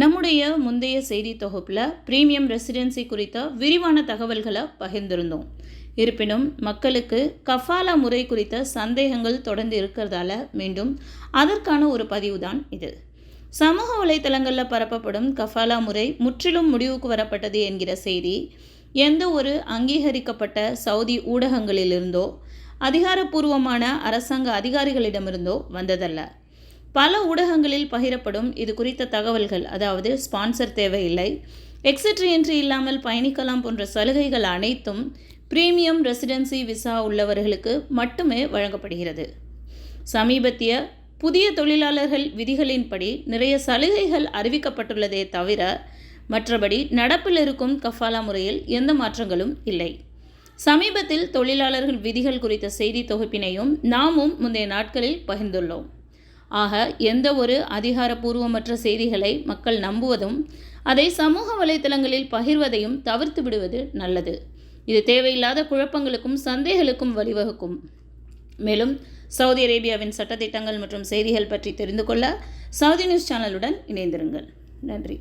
நம்முடைய முந்தைய செய்தி தொகுப்பில் பிரீமியம் ரெசிடென்சி குறித்த விரிவான தகவல்களை பகிர்ந்திருந்தோம். இருப்பினும் மக்களுக்கு கஃபாலா முறை குறித்த சந்தேகங்கள் தொடர்ந்து இருக்கிறதால மீண்டும் அதற்கான ஒரு பதிவு தான் இது. சமூக வலைத்தளங்களில் பரப்பப்படும் கஃபாலா முறை முற்றிலும் முடிவுக்கு வரப்பட்டது என்கிற செய்தி எந்த ஒரு அங்கீகரிக்கப்பட்ட சவுதி ஊடகங்களிலிருந்தோ அதிகாரப்பூர்வமான அரசாங்க அதிகாரிகளிடமிருந்தோ வந்ததல்ல. பல ஊடகங்களில் பகிரப்படும் இது குறித்த தகவல்கள் அதாவது ஸ்பான்சர் தேவையில்லை. எக்ஸிட்ரி என்ட்ரி இல்லாமல் பயணிக்கலாம் போன்ற சலுகைகள் அனைத்தும் பிரீமியம் ரெசிடென்சி விசா உள்ளவர்களுக்கு மட்டுமே வழங்கப்படுகிறது. சமீபத்திய புதிய தொழிலாளர்கள் விதிகளின்படி நிறைய சலுகைகள் அறிவிக்கப்பட்டுள்ளதே தவிர மற்றபடி நடப்பில் இருக்கும் கஃபாலா முறையில் எந்த மாற்றங்களும் இல்லை. சமீபத்தில் தொழிலாளர்கள் விதிகள் குறித்த செய்தி தொகுப்பினையும் நாமும் முந்தைய நாட்களில் பகிர்ந்துள்ளோம். ஆக எந்த ஒரு அதிகாரப்பூர்வமற்ற செய்திகளை மக்கள் நம்புவதும் அதை சமூக வலைத்தளங்களில் பகிர்வதையும் தவிர்த்து விடுவது நல்லது. இது தேவையில்லாத குழப்பங்களுக்கும் சந்தேகங்களுக்கும் வழிவகுக்கும். மேலும் சவுதி அரேபியாவின் சட்டத்திட்டங்கள் மற்றும் செய்திகள் பற்றி தெரிந்து கொள்ள சவுதி நியூஸ் சேனலுடன் இணைந்திருங்கள். நன்றி.